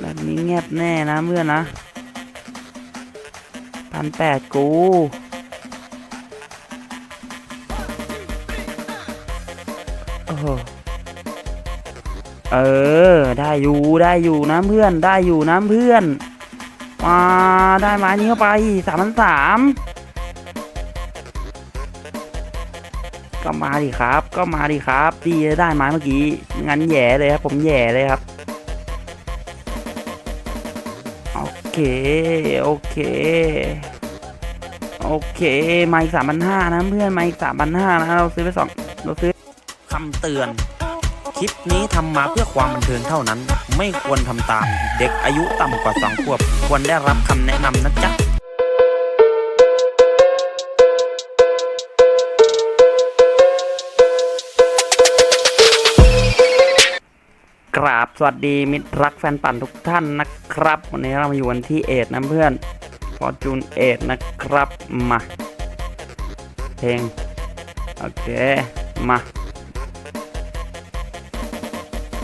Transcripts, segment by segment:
แบบนี้เงียบแน่นะเพื่อนนะพันแปดกูโอ้เออ ได้อยู่ได้อยู่นะเพื่อนได้อยู่นะเพื่อนมาได้ไม้นี้เข้าไปสามพันสามก็มาดิครับ ก็มาดิครับดีได้ไม้เมื่อกี้งั้นแย่เลยครับ ผมแย่เลยครับ เค โอเค โอเค ไมค์สามพันห้านะเพื่อนไมค์สามพันห้านะ เราซื้อไปสองเราซื้อคำเตือน คลิปนี้ทำมาเพื่อความบันเทิงเท่านั้น ไม่ควรทำตาม เด็กอายุต่ำกว่าสองขวบ ควรได้รับคำแนะนำนะจ๊ะ กราบสวัสดีมิตรรักแฟนปั่นทุกท่านนะครับ วันนี้เรามาอยู่กันที่เอ็ดนะเพื่อนฟอร์จูนเอ็ดนะครับมาเพลงโอเคมา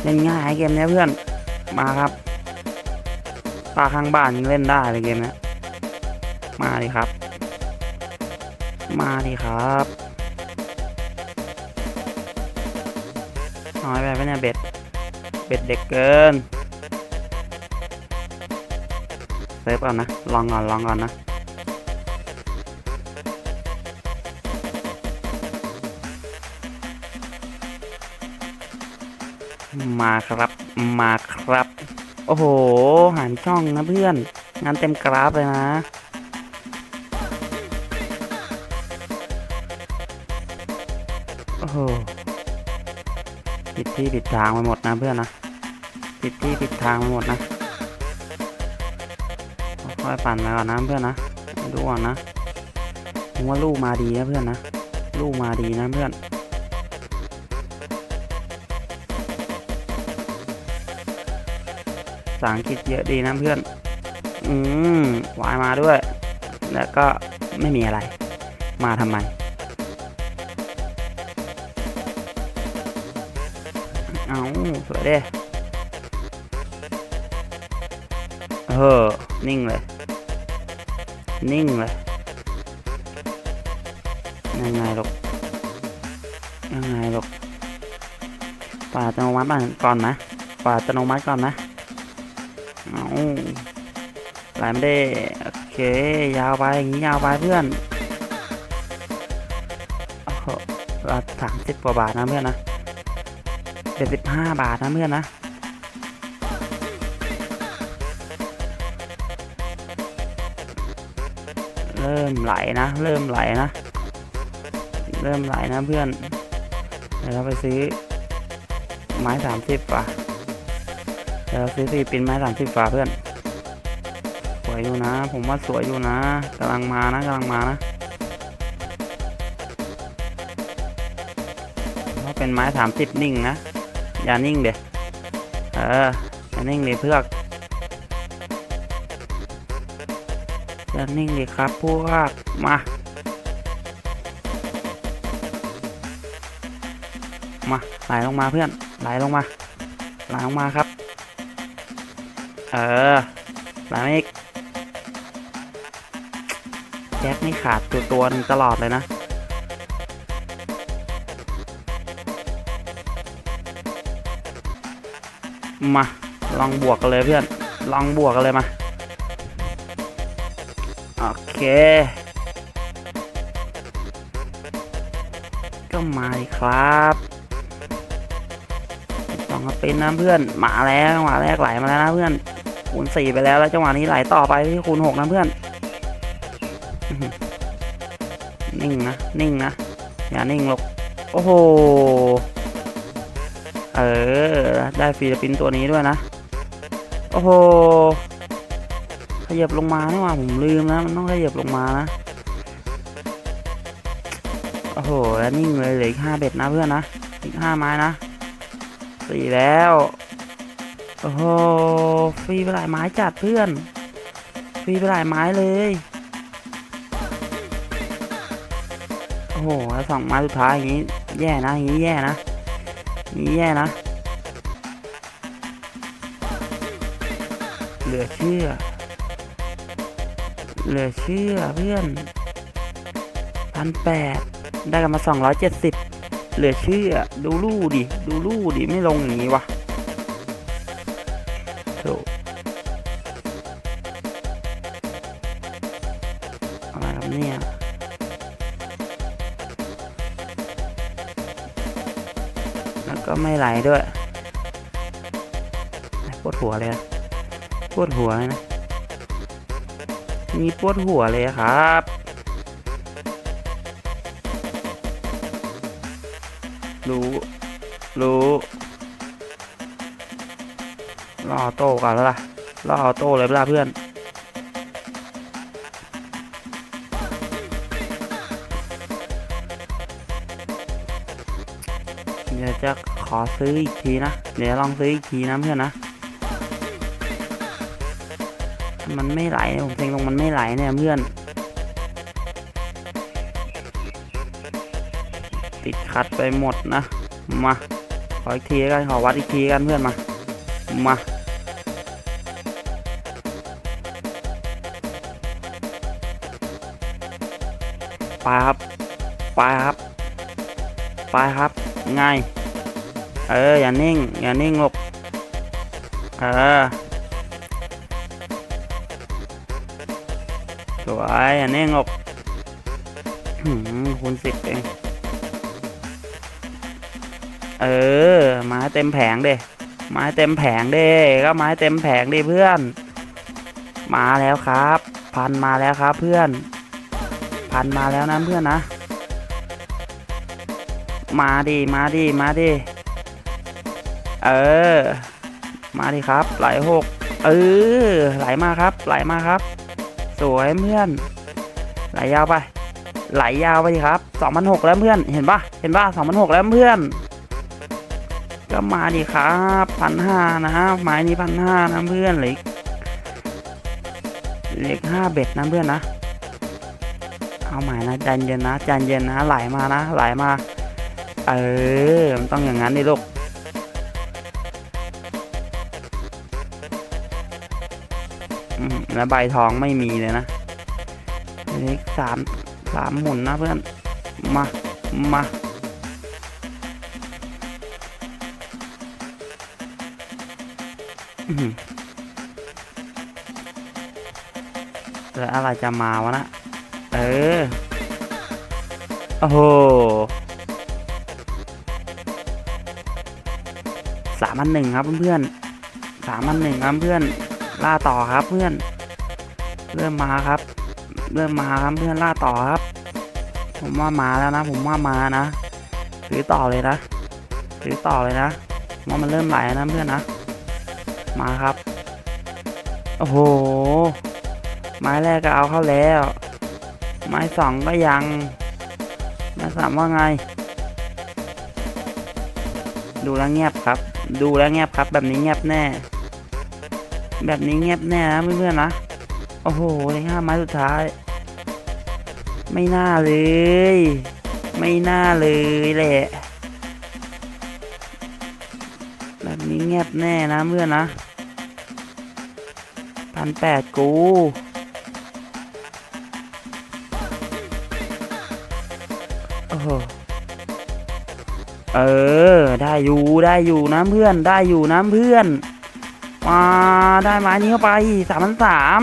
เล่นง่ายเกมนี้เพื่อนมาครับปลาข้างบ้านยังเล่นได้เลยเกมนี้มาดิครับ มาดิครับน้อยไปปะเนี่ยเบ็ด เป็ดเด็กเกินเซฟก่อนนะ ลองก่อนลองก่อนนะ มาครับ มาครับ โอ้โห หันช่องนะเพื่อน งานเต็มกราฟเลยนะโอ้โหผิดที่ผิดทางไปหมดนะเพื่อนนะ ผิดที่ผิดทางไปหมดนะค่อยปั่นไปก่อนนะเพื่อนนะดูก่อนนะผมว่าลูกมาดีนะเพื่อนนะลูกมาดีนะเพื่อนภาษาอังกฤษเยอะดีนะเพื่อน อืมวายมาด้วย แล้วก็ไม่มีอะไร มาทำไม เอาสวยเด้ เออ นิ่งเลย นิ่งเลยยังไงหลูกยังไงหลูกปาดอัตโนมัติก่อนนะปาดอัตโนมัติก่อนนะเอาไหลไม่ได้โอเคยาวไปอย่างนี้ยาวไปเพื่อนโอ้โหเราสามสิบกว่าบาทนะเพื่อนนะเจ็ดสิบห้าบาทนะเพื่อนนะ ริ่มไหลนะ เริ่มไหลนะ เริ่มไหลนะเพื่อน เดี๋ยวเราไปซื้อไม้สามสิบป่ะเดี๋ยวเราซื้อสี่ปินไม้สามสิบป่ะเพื่อน สวยอยู่นะ ผมว่าสวยอยู่นะกำลังมานะกำลังมานะเพราเป็นไม้สามสิบนิ่งนะ อย่านิ่งเดี๋ยเออ อย่านิ่งเดี๋ยเพื่อก อย่านิ่งเดี๋ยครับพวกมา มาไหลลงมาเพื่อนไหลลงมาไหลลงมาครับ เออไหลมาอีกแจ็คนี่ขาดตัวตัวนึงตลอดเลยนะ มา ลองบวกกันเลยเพื่อน ลองบวกกันเลยมา เคก็มาครับสองกระเป็นนะเพื่อนมาแล้วจังหวะแรกไหลมาแล้วนะเพื่อนคูณสี่ไปแล้วแล้วจังหวะนี้ไหลต่อไปที่คูณหกนะเพื่อนนิ่งนะนิ่งนะอย่านิ่งหรอกโอ้โหเออได้ฟิลิปปินตัวนี้ด้วยนะ โอ้โห ยับลงมานี่ว่าผมลืมนะ มันต้องขยับลงมานะ โอ้โหแล้วนิ่งเลยเหลืออีกห้าเบ็ดนะเพื่อนนะอีกห้าไม้นะสี่แล้ว โอ้โหฟรีไปหลายไม้จัดเพื่อน ฟรีไปหลายไม้เลย โอ้โหแล้วสองไม้สุดท้ายอย่างนี้ แย่นะอย่างนี้แย่นะอย่างนี้แย่นะ เหลือเชื่อ เหลือเชื่อเพื่อนพันแปดได้กันมาสองร้อยเจ็ดสิบเหลือเชื่อดูลู่ดิ ดูลู่ดิไม่ลงอย่างนี้วะโถอะไรครับเนี่ยแล้วก็ไม่ไหลด้วยปวดหัวเลยอะปวดหัวเลยนะ มีปวดหัวเลยครับ รู้ รู้รอโต้ก่อนแล้วล่ะรอโต้เลยเปล่าเพื่อนเดี๋ยวจะขอซื้ออีกทีนะ เดี๋ยวลองซื้ออีกทีนะเพื่อนนะ มันไม่ไหลผมเซ็งลงมันไม่ไหลเนี่ยเพื่อน ติดขัดไปหมดนะ มา ขออีกทีกัน ขอวัดอีกทีกันเพื่อนมา มาไปครับไปครับไปครับ ง่าย เออ อย่านิ่ง อย่านิ่งลูกเออ วยอย่านิ่งกคูณสิบเอง เออม้เต็มแผงเด้ม้เต็มแผงเด้ก็ม้เต็มแผงดิเพื่อน มาแล้วครับ พันมาแล้วครับเพื่อน พันมาแล้วนะเพื่อนนะ มาดิมาดิมาดิเออ มาดิครับ ไหลหกเออ ไหลมาครับ ไหลมาครับ สวยเพื่อน ไหลยาวไป ไหลยาวไปครับสองพันหกแล้วเพื่อน เห็นปะเห็นปะสองพันหกแล้วเพื่อน ก็มาดิครับพันห้านะไม้นี้พันห้านะเพื่อนเหล็กเหล็กห้าเบ็ดนะเพื่อนนะ เอาใหม่นะใจเย็นนะใจเย็นนะ ไหลมานะ ไหลมา เออ มันต้องอย่างนั้นดิลูก แล้วใบทองไม่มีเลยนะเลขสามสามหมุนนะเพื่อน มา มาอื้ออแล้วอะไรจะมาวะนะ เออ โอ้โหสามพันหนึ่งครับเพื่อนสามพันหนึ่งครับเพื่อน ล่าต่อครับเพื่อน เริ่มมาครับ เริ่มมาครับเพื่อนล่าต่อครับ ผมว่ามาแล้วนะ ผมว่ามานะซื้อต่อเลยนะซื้อต่อเลยนะว่ามันเริ่มไหลนะเพื่อนนะ มาครับ โอ้โห ไม้แรกก็เอาเข้าแล้ว ไม้สองก็ยังไม้สามว่าไง ดูแลเงียบครับ ดูแลเงียบครับ แบบนี้เงียบแน่ แบบนี้เงียบแน่นะเพื่อนๆนะ โอ้โหเลยห้าไม้สุดท้าย ไม่น่าเลย ไม่น่าเลยแหละ แบบนี้เงียบแน่นะเพื่อนนะพันแปดกูโอ้โหเออ ได้อยู่ได้อยู่นะเพื่อนได้อยู่นะเพื่อนมาได้ไม้นี้เข้าไปสามพันสาม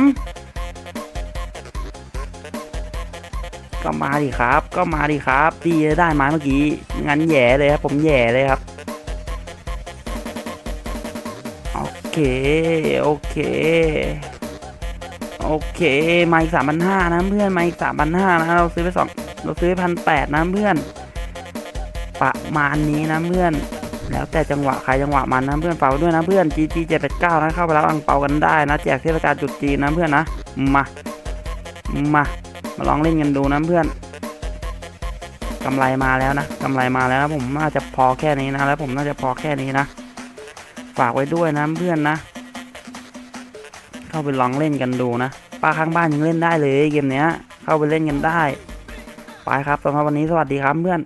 ก็มาดิครับ ก็มาดิครับดีได้ม้เมื่อกี้ งั้นแย่เลยครับ ผมแย่เลยครับ โอเค โอเค โอเค มาอีกสามพันห้านะเพื่อนมาอีกสามพันห้านะ เราซื้อไปสองเราซื้อไปพันแปดนะเพื่อน ประมาณนี้นะเพื่อน แล้วแต่จังหวะใครจังหวะมันนะเพื่อนเป่าด้วยนะเพื่อน GG 789นะเข้าไปรับอังเปากันได้นะ แจกเทศกาลจุดจีนนะเพื่อนนะ มา มา มาลองเล่นกันดูนะเพื่อนกำไรมาแล้วนะกำไรมาแล้วนะผมน่าจะพอแค่นี้นะแล้วผมน่าจะพอแค่นี้นะ ฝากไว้ด้วยนะเพื่อนนะ เข้าไปลองเล่นกันดูนะป้าข้างบ้านยังเล่นได้เลยเกมเนี้ย เข้าไปเล่นกันได้ ไปครับสำหรับวันนี้สวัสดีครับเพื่อน